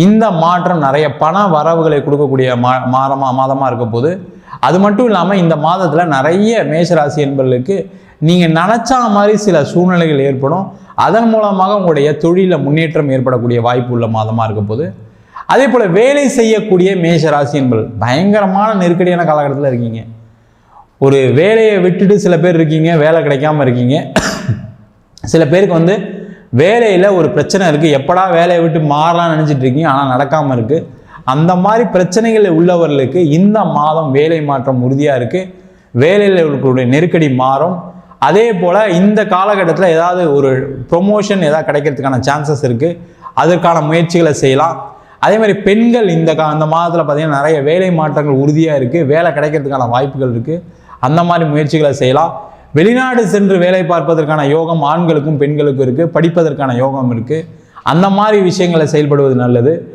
இந்த மாற்றம் நிறைய பண வரவுகளை கொடுக்கக்கூடிய மா மாதமாக மாதமாக இருக்க போது அது மட்டும் இல்லாமல் இந்த மாதத்தில் நிறைய மேஷராசி என்பர்களுக்கு நீங்கள் நினச்சா மாதிரி சில சூழ்நிலைகள் ஏற்படும். அதன் மூலமாக உங்களுடைய தொழிலில் முன்னேற்றம் ஏற்படக்கூடிய வாய்ப்பு உள்ள மாதமாக இருக்க போது அதே போல் வேலை செய்யக்கூடிய மேஷராசி என்பது பயங்கரமான நெருக்கடியான காலகட்டத்தில் இருக்கீங்க. ஒரு வேலையை விட்டுட்டு சில பேர் இருக்கீங்க வேலை கிடைக்காம இருக்கீங்க. சில பேருக்கு வந்து வேலையில் ஒரு பிரச்சனை இருக்குது எப்படா வேலையை விட்டு மாறலாம்னு நினச்சிட்டு இருக்கீங்க. ஆனால் நடக்காமல் இருக்குது அந்த மாதிரி பிரச்சனைகள் உள்ளவர்களுக்கு இந்த மாதம் வேலை மாற்றம் உறுதியாக இருக்குது வேலையில் இருக்கக்கூடிய நெருக்கடி மாறும். அதே போல் இந்த காலகட்டத்தில் ஏதாவது ஒரு ப்ரொமோஷன் ஏதாவது கிடைக்கிறதுக்கான சான்சஸ் இருக்குது அதற்கான முயற்சிகளை செய்யலாம். அதே மாதிரி பெண்கள் இந்த கா அந்த மாதத்தில் பார்த்திங்கன்னா நிறைய வேலை மாற்றங்கள் உறுதியாக இருக்குது வேலை கிடைக்கிறதுக்கான வாய்ப்புகள் இருக்குது அந்த மாதிரி முயற்சிகளை செய்யலாம். வெளிநாடு சென்று வேலை பார்ப்பதற்கான யோகம் ஆண்களுக்கும் பெண்களுக்கும் இருக்குது படிப்பதற்கான யோகம் இருக்குது அந்த மாதிரி விஷயங்களை செயல்படுவது நல்லது.